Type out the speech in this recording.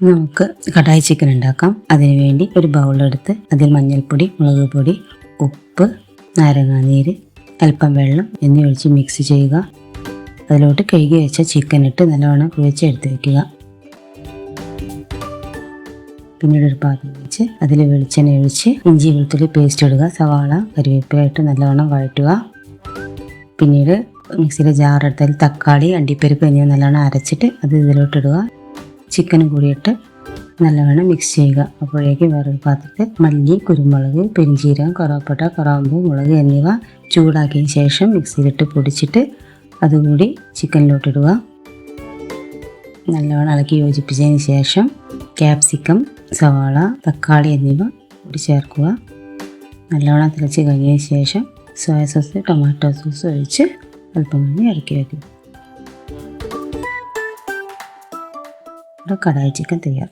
നമുക്ക് കടായി ചിക്കൻ ഉണ്ടാക്കാം. അതിനുവേണ്ടി ഒരു ബൗളെടുത്ത് അതിൽ മഞ്ഞൾപ്പൊടി മുളക് പൊടി ഉപ്പ് നാരങ്ങാനീര് അല്പം വെള്ളം എന്നിവ ഒഴിച്ച് മിക്സ് ചെയ്യുക. അതിലോട്ട് കഴുകി വെച്ച ചിക്കൻ ഇട്ട് നല്ലവണ്ണം കുഴച്ചെടുത്ത് വയ്ക്കുക പിന്നീട് ഒരു പാത്രം വെച്ച് അതിൽ വെളിച്ചെണ്ണ ഒഴിച്ച് ഇഞ്ചി വെളുത്തുള്ളി പേസ്റ്റ് ഇടുക. സവാള കറിവേപ്പില നല്ലവണ്ണം വഴറ്റുക. പിന്നീട് മിക്സിയിലെ ജാറെടുത്തതിൽ തക്കാളി അണ്ടിപ്പരിപ്പ് എന്നിവ നല്ലവണ്ണം അരച്ചിട്ട് അത് ഇതിലോട്ടിടുക ചിക്കനും കൂടിയിട്ട് നല്ലവണ്ണം മിക്സ് ചെയ്യുക. അപ്പോഴേക്ക് വേറൊരു പാത്രത്തിൽ മല്ലി കുരുമുളക് പെരിഞ്ചീരകം കറുവപ്പട്ട കറാമ്പ് മുളക് എന്നിവ ചൂടാക്കിയ ശേഷം മിക്സിയിലിട്ട് പൊടിച്ചിട്ട് അതുകൂടി ചിക്കനിലോട്ടിടുക നല്ലവണ്ണം ഇളക്കി യോജിപ്പിച്ചതിന് ശേഷം ക്യാപ്സിക്കം സവാള തക്കാളി എന്നിവ കൂടി ചേർക്കുക. നല്ലവണ്ണം തിളച്ച് കഴിഞ്ഞതിന് ശേഷം സോയ സോസ് ടൊമാറ്റോ സോസ് ഒഴിച്ച് അല്പം ഇറക്കി വയ്ക്കുക ഇവിടെ കടായി ചിക്കൻ തയ്യാർ